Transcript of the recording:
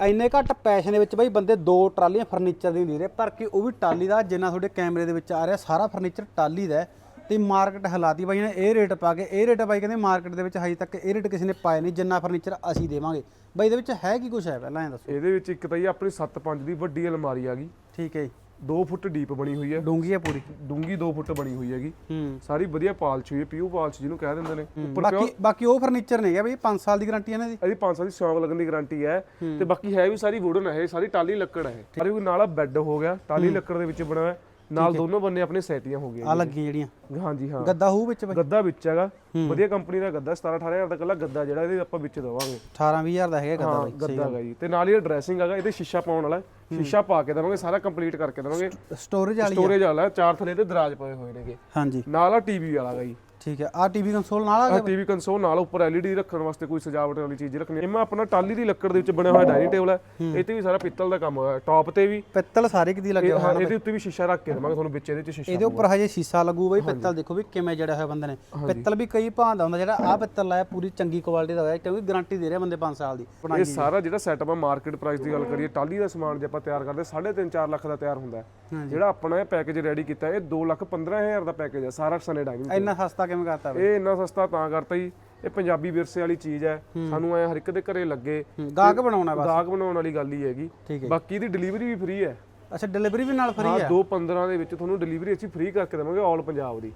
ਇੰਨੇ ਘੱਟ ਪੈਸੇ ਦੇ ਵਿੱਚ ਬਾਈ ਬੰਦੇ ਦੋ ਟਰਾਲੀਆਂ ਫਰਨੀਚਰ ਦੀ ਦੇ ਰਹੇ ਪਰ ਕਿ ਉਹ ਵੀ ਟਾਲੀ ਦਾ ਜਿੰਨਾ ਤੁਹਾਡੇ ਕੈਮਰੇ ਦੇ ਵਿੱਚ ਆ ਰਿਹਾ ਸਾਰਾ ਫਰਨੀਚਰ ਟਾਲੀ ਦਾ ਤੇ ਮਾਰਕੀਟ ਹਲਾਤੀ ਬਾਈ ਨੇ ਇਹ ਰੇਟ ਪਾ ਕੇ ਇਹ ਰੇਟ ਬਾਈ ਕਹਿੰਦੇ ਮਾਰਕੀਟ ਦੇ ਵਿੱਚ ਹਜੇ ਤੱਕ ਇਹ ਰੇਟ ਕਿਸੇ ਨੇ ਪਾਏ ਨਹੀਂ ਜਿੰਨਾ ਫਰਨੀਚਰ ਅਸੀਂ ਦੇਵਾਂਗੇ। ਬਾਈ ਇਹਦੇ ਵਿੱਚ ਹੈ ਕੀ ਕੁਝ ਹੈ? ਪਹਿਲਾਂ ਇਹ ਦੱਸੋ। ਇਹਦੇ ਵਿੱਚ ਇੱਕ ਤਾਂ ਜੀ ਆਪਣੀ 7.5 ਦੀ ਵੱਡੀ ਅਲਮਾਰੀ ਆ ਗਈ। ਠੀਕ ਹੈ ਜੀ। 2 ਫੁੱਟ ਡੀਪ ਬਣੀ ਹੋਈ ਹੈ। ਡੂੰਗੀ ਹੈ ਪੂਰੀ। ਡੂੰਗੀ 2 ਫੁੱਟ ਬਣੀ ਹੋਈ ਹੈਗੀ। ਹੂੰ। ਸਾਰੀ ਵਧੀਆ ਪਾਲਚ ਹੋਈ ਹੈ ਪਿਓ ਪਾਲਚ ਜਿਹਨੂੰ ਕਹਿ ਦਿੰਦੇ ਨੇ। ਉੱਪਰ ਬਾਕੀ ਬਾਕੀ ਉਹ ਫਰਨੀਚਰ ਨਹੀਂ ਹੈ ਬਈ 5 ਸਾਲ ਦੀ ਗਾਰੰਟੀ ਇਹਨਾਂ ਦੀ ਇਹਦੀ। 5 ਸਾਲ ਦੀ ਸੌਂਗ ਲੱਗਣ ਦੀ ਗਾਰੰਟੀ ਹੈ। ਤੇ ਬਾਕੀ ਹੈ ਵੀ ਸਾਰੀ ਵੁਡਨ ਹੈ ਇਹ ਸਾਰੀ ਟਾਲੀ ਲੱਕੜ ਹੈ। ਸਾਰੀ ਕੋਈ ਨਾਲ ਬੈੱਡ ਹੋ ਗਿਆ ਟਾਲੀ ਲੱਕੜ ਦੇ ਵਿੱਚ ਬਣਿਆ ਹੋਇਆ। ਨਾਲ ਦੋਨੋਂ ਬੰਨੇ ਆਪਣੇ ਸੈਟੀਆਂ ਹੋ ਗਈਆਂ ਆ ਲੱਗੀਆਂ ਜਿਹੜੀਆਂ। ਹਾਂਜੀ ਹਾਂ। ਗੱਦਾ ਹੂ ਵਿੱਚ ਬਾਈ? ਗੱਦਾ ਵਿੱਚ ਹੈਗਾ। ਵਧੀਆ ਕੰਪਨੀ ਦਾ ਗੱਦਾ 17 18000 ਦਾ ਕੱਲਾ ਗੱਦਾ ਜਿਹੜਾ ਇਹਦੇ ਆਪਾਂ ਵਿੱਚ ਦਵਾਂਗੇ। 18 20000 ਦਾ ਹੈਗਾ ਗੱਦਾ ਹਾਂ ਬਾਈ ਗੱਦਾ ਹੈਗਾ ਜੀ। ਤੇ ਨਾਲ ਹੀ ਡਰੈਸਿੰਗ ਹੈਗਾ ਇਹਦੇ ਸ਼ੀਸ਼ਾ ਪਾਉਣ ਵਾਲਾ। ਸ਼ੀਸ਼ਾ ਪਾ ਕੇ ਦੇਵਾਂਗੇ ਸਾਰਾ ਕੰਪਲੀਟ ਕਰਕੇ ਦੇਵਾਂਗੇ। ਸਟੋਰੇਜ ਵਾਲੀ ਸਟੋਰੇਜ ਵਾਲਾ ਚਾਰ ਥੱਲੇ ਤੇ ਦਰਾਜ ਪਏ ਹੋਏ ਨੇਗੇ। ਹਾਂਜੀ। ਨਾਲ ਆ ਟੀਵੀ ਵਾਲਾ ਗਾ ਜੀ। ਠੀਕ ਹੈ। ਆ ਟੀਵੀ ਕੰਸੋਲ ਨਾਲ ਆ ਆ ਟੀਵੀ ਕੰਸੋਲ ਨਾਲ ਉੱਪਰ ਐਲਈਡੀ ਰੱਖਣ ਵਾਸਤੇ ਕੋਈ ਸਜਾਵਟ ਵਾਲੀ ਚੀਜ਼ ਰੱਖਣੀ ਇਹ ਮੈਂ ਆਪਣਾ ਟਾਲੀ ਦੀ ਲੱਕੜ ਦੇ ਵਿੱਚ ਬਣਿਆ ਹੋਇਆ ਡਾਈਨਿੰਗ ਟੇਬਲ ਹੈ। ਇਹ ਤੇ ਵੀ ਸਾਰਾ ਪਿੱਤਲ ਦਾ ਕੰਮ ਹੋਇਆ ਟਾਪ ਤੇ ਵੀ। ਪਿੱਤਲ ਸਾਰੇ ਕਿਦੀ ਲੱਗਿਆ ਹੋਇਆ ਇਹਦੇ ਉੱਤੇ ਵੀ ਸ਼ੀਸ਼ਾ ਰੱਖ ਕੇ ਦੇਵਾਂਗੇ ਤੁਹਾਨੂੰ ਵਿੱਚ ਇਹਦੇ ਚ ਸ਼ੀਸ਼ਾ ਇਹਦੇ ਉੱਪਰ ਹਜੇ ਸ਼ੀਸ਼ਾ ਲੱਗੂ ਬਈ ਪਿੱਤਲ ਦੇਖੋ ਵੀ ਕਿਵੇਂ ਜੜਿਆ ਹੋਇਆ ਬੰਦੇ ਨੇ। ਪਿੱਤਲ ਵੀ ਕਈ ਭਾਂ ਦਾ ਹੁੰਦਾ ਜਿਹੜਾ ਆ ਪਿੱਤਲ ਲਾਇਆ ਪੂਰੀ ਚੰਗੀ ਕੁਆਲਿਟੀ ਦਾ ਹੋਇਆ ਕਿਉਂਕਿ ਗਾਰੰਟੀ ਦੇ ਰਿਹਾ ਬੰਦੇ 5 ਸਾਲ ਦੀ ਇਹ ਸਾਰਾ ਜਿਹੜਾ ਸੈਟਅਪ ਆ ਮਾਰਕੀਟ ਪ੍ਰਾਈਸ ਦੀ ਗੱਲ ਕਰੀਏ ਟਾਲੀ ਦਾ ਸਮਾਨ ਜੇ ਆਪਾਂ ਤਿਆਰ ਕਰਦੇ 3.5 4 ਲੱਖ ਦਾ ਤਿਆਰ ਹੁੰਦਾ ਹੈ। ਜਿਹੜਾ ਆਪਣਾ ਇਹ ਪੈਕੇਜ ਰੈਡੀ ਕੀਤਾ ਇਹ 2 ਲੱਖ 15000 ਦਾ ਪੈਕੇਜ ਹੈ ਸਾਰਾ ਸਨੇ ਡਾਈਨਿੰਗ ਇੰਨਾ ਸਸਤਾ ਕਿਵੇਂ ਕਰਤਾ ਬਈ? ਇਹ ਇੰਨਾ ਸਸਤਾ ਤਾਂ ਕਰਤਾ ਜੀ। ਇਹ ਪੰਜਾਬੀ ਵਿਰਸੇ ਵਾਲੀ ਚੀਜ਼ ਹੈ। ਸਾਨੂੰ ਐ ਹਰ ਇੱਕ ਦੇ ਘਰੇ ਲੱਗੇ। ਗਾਹਕ ਬਣਾਉਣਾ ਬਸ। ਦਾਗ ਬਣਾਉਣ ਵਾਲੀ ਗੱਲ ਹੀ ਹੈਗੀ। ਬਾਕੀ ਦੀ ਡਿਲੀਵਰੀ ਵੀ ਫ੍ਰੀ ਹੈ। ਅੱਛਾ ਡਿਲੀਵਰੀ ਵੀ ਨਾਲ ਫ੍ਰੀ ਹਾਂ ਹੈ? 2 15 ਦੇ ਵਿੱਚ ਤੁਹਾਨੂੰ ਡਿਲੀਵਰੀ ਅਸੀਂ ਫ੍ਰੀ ਕਰਕੇ ਦੇਵਾਂਗੇ ਆਲ ਪੰਜਾਬ ਦੀ।